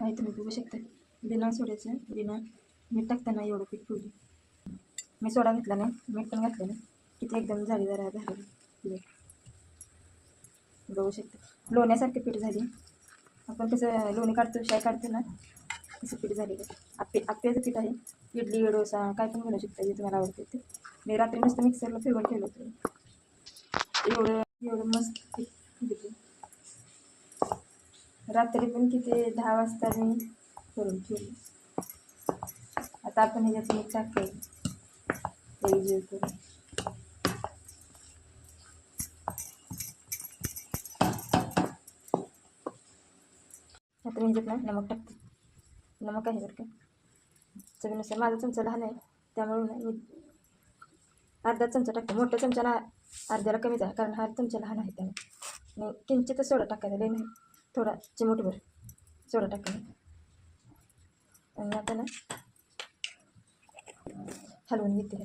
नाही तुम्ही बघू शकता. बिना सोड्याचं बिना मीठ टाकताना एवढं पीठ फुलली. मी सोडा घेतला नाही मीठ पण घातलं नाही. किती एकदम जाळीदार झालं झाली. बघू शकता. लोण्यासारखी पीठ झाली. आपण कसं लोणी काढतो शाय काढतो ना तसं पीठ झालेलं आपे आप्पे आप्याचं पीठ आहे. इडली डोसा काय पण बनवू शकता जे तुम्हाला आवडते ते. मी रात्री मस्त मिक्सरला फिरवून ठेवलं होतं. एवढं एवढं मस्त पीठ घेतलं. रात्री पण किती दहा वाजता मी करून ठेवली. आता आपण ह्याच्यात मी टाकेल एक जीव करून. आता मी ह्याच्यात नमक टाकते. नमक आहे बरं का? चवीनुसार माझा चमचा लहान आहे त्यामुळे मी अर्धा चमचा टाकते. मोठ्या चमच्याला अर्ध्याला कमीच आहे कारण हा चमचा लहान आहे त्यामुळे आणि किंचितच सोडा टाकायचा लई नाही. थोडा चिमूटभर सोडा टाकून. आणि आता ना हलवून घेते.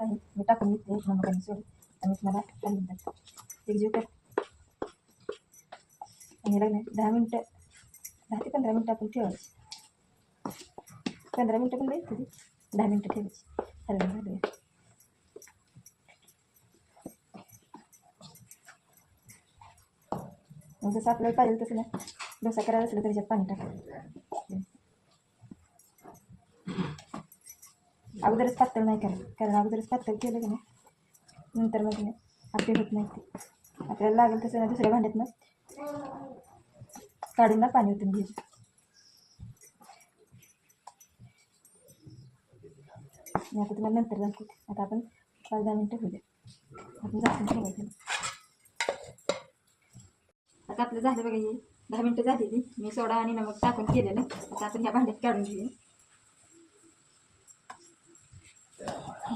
मी टाकून घेते एक आणि सोडे. आणि मला हलवून टाकते एक जीव कर. आणि ह्याला नाही दहा मिनटं. दहा ते पंधरा मिनटं आपण ठेवायची. पंधरा मिनटं पण नाही तरी दहा मिनटं ठेवायची. हलवून घालूया. मग जसं आपल्याला पाहिजे तसं ना डोसा करायला असलं तर त्याच्यात पाणी टाकायचं अगोदरच पातळ नाही करायचं कारण अगोदरच पातळ केलं की नाही नंतर मग नाही आपले होत नाही ते आपल्याला लागेल तसं दुसऱ्या भांड्यात ना काढून ना पाणी ओतून घ्यायचं मी आता तुम्हाला नंतर दाखवते आता आपण पाच दहा मिनटं होऊ द्या आपण झाकून ठेवायचं आता आपलं झालं बघा हे. दहा मिनटं झालेली. मी सोडा आणि नमक टाकून केलेलं. आता आपण ह्या भांड्यात काढून घेऊ.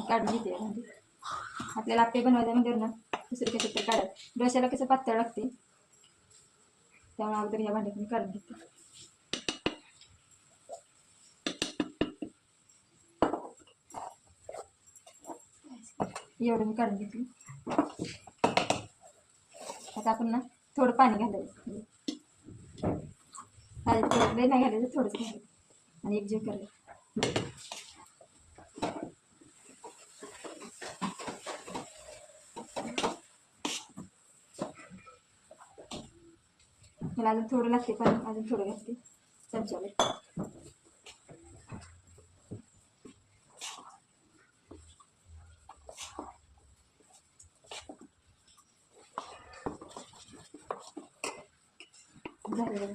काढून घेते भांडी. आपल्याला आपले बनवायचं म्हणजे ना दुसरी कसं तर काढायचं डोश्याला कसं पातळ लागते. त्यामुळे अगोदर ह्या भांड्यात मी काढून घेते. एवढं मी काढून घेतली आता आपण ना थोडं पाणी घालायचं. थोडं नाही घालायचं थोडंच घालायचं आणि एक करायचं. मला अजून थोडं लागते पण अजून थोडं घालते चमच्यावर झालं बघा.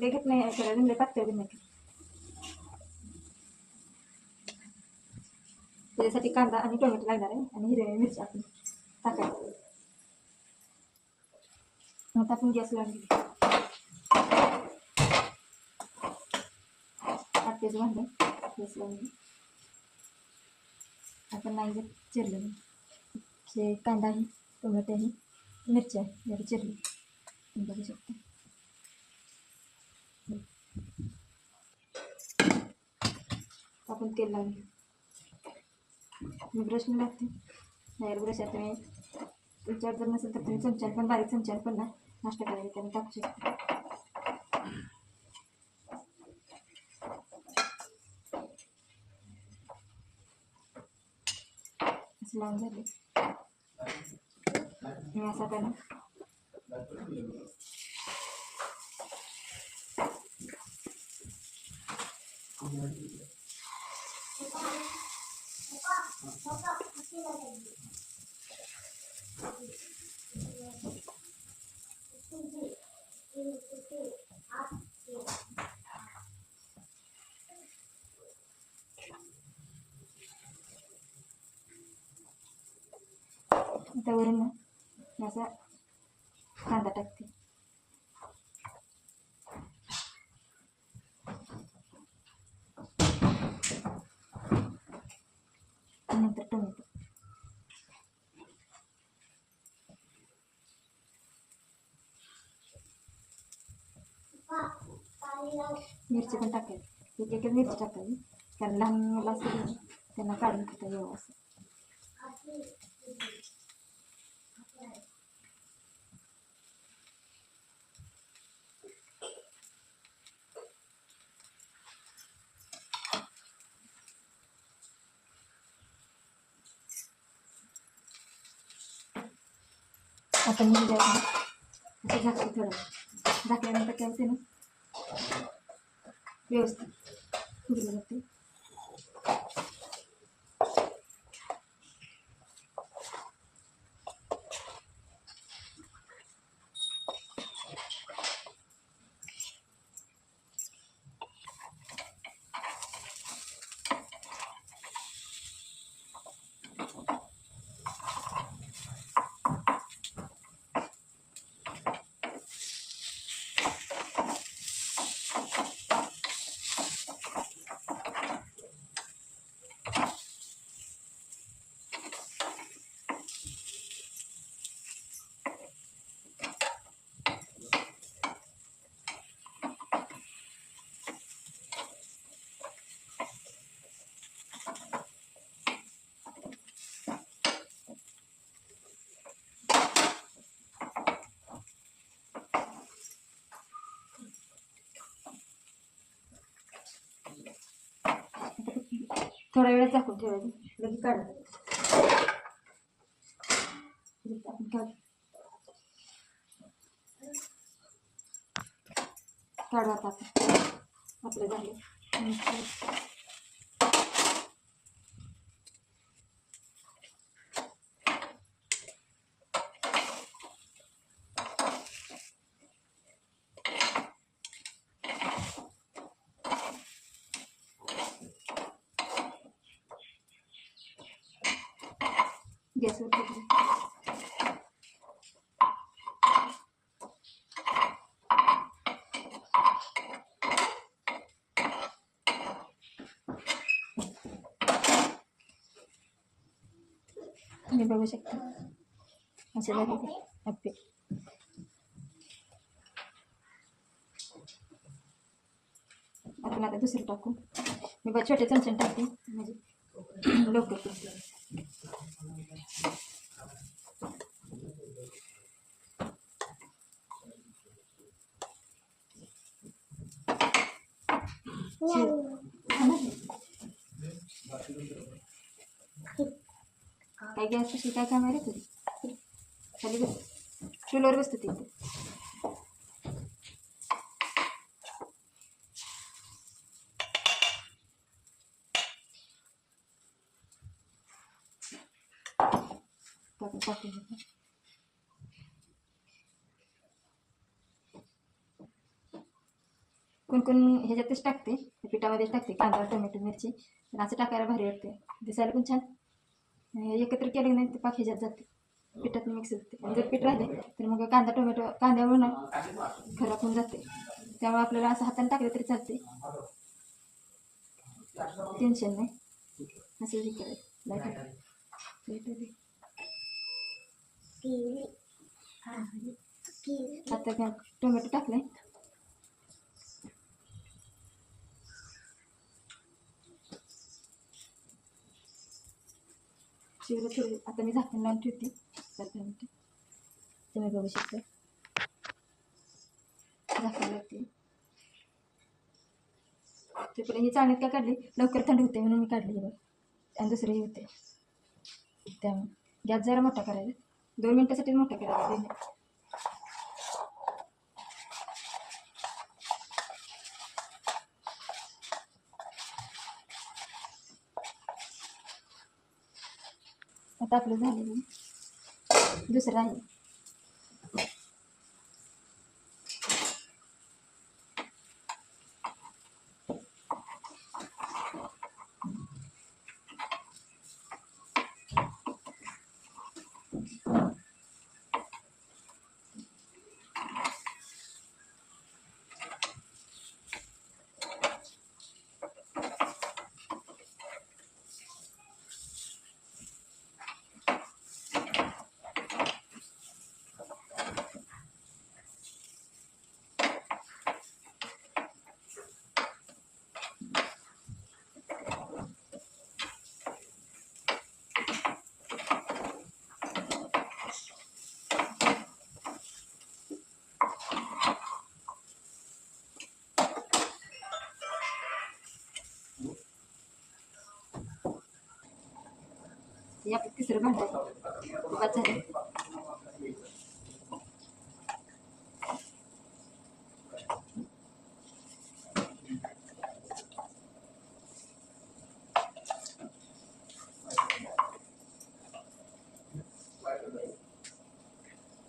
असं करायचं देखत नाही करायचं लय नाही त्याच्यासाठी कांदा आणि टोमॅटो लागणार आहे आणि हिरव्या मिरची आपण टाकायचं. आता आपण गॅस लावून घेऊ. भांडे गॅस लावून आपण नाही जर चिरलं कांदा आहे टोमॅटो आहे मिरची आहे जरा चिरली तुम्ही बघू शकता. आपण तेल लावून ब्रश मी लागते नाही ब्रश आता मी विचार जर नसेल तर तुम्ही चमच्यान पण बारीक चमच्यान पण ना नाश्ता करायला त्याने टाकू शकता. असं लावून झाले. मी असं आता ना you. वरून ना मी असा कांदा टाकते आणि नंतर टोमॅटो मिरची पण टाकायची एक एक मिरची टाकायची कारण लहान मुलं असतील ना, त्यांना काढून खाता यावं असं आता मी असं झाकते थोडं. झाकल्यानंतर काय होते ना व्यवस्थित. फुगलं जाते थोडा वेळ झाकून ठेवायचं. लगेच काढा आपण काढ काढू आता आपलं झालं. गॅसवर ठेवलं तुम्ही बघू शकता असे झाले अप्पे आपण आता दुसरं टाकू मी बघ छोटे चमचे टाकते म्हणजे लवकर होईल. काय गॅस कशी काय काम आहे रे तुझी खाली बस चुलीवर बसतो तिथे टाकून टाकून घेते. कोण कोण ह्याच्यातच टाकते पिठामध्येच टाकते कांदा टोमॅटो मिरची पण असं टाकायला भारी वाटते. दिसायला पण छान. एकत्र केलं नाही ते पाक ह्याच्यात जाते. पिठात मिक्स होते. आणि जर पीठ राहिले तर मग कांदा टोमॅटो कांद्यावरून ना खराब होऊन जाते. त्यामुळे आपल्याला असं हाताने टाकलं तरी चालते. टेन्शन नाही. असं हे करायचं. आता टोमॅटो टाकलाय. शिवलं थोडी आता मी झाकण लावून ठेवते पाच मिनिटं तुम्ही बघू शकता. झाकण लागते तिकडे ही चाळणीत का काढली? लवकर थंड होते म्हणून मी काढली बघ. आणि दुसरंही होते. त्यामुळे. गॅस जरा मोठा करायचा दोन मिनटासाठी मोठा करायचा आता आपलं झालं दुसरं आहे. या आपलं तिसरं भांडं आहे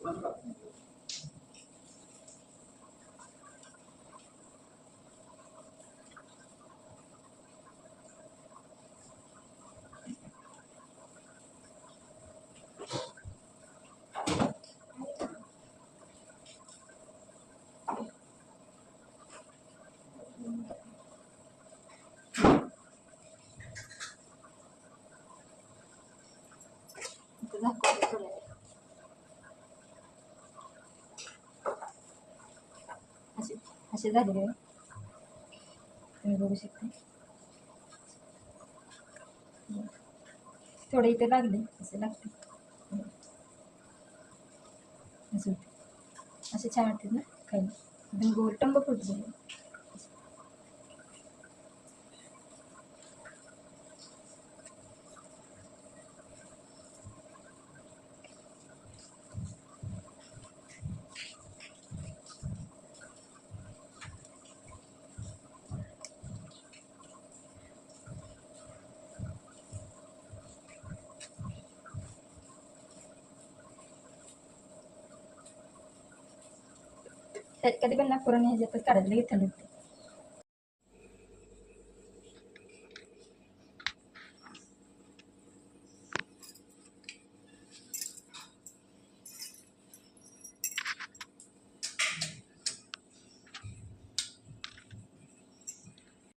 बस झालं इथं झाकून ठेवलं आहे. असे असे झालेले आहे. तुम्ही बघू शकता थोडं इथे लागले असे लागते असे होते. असे छान वाटतात ना खायला एकदम गोल टंब फुट झाले कधी पण नागपूर ह्याच्यातच काढायला लगेच थंड होते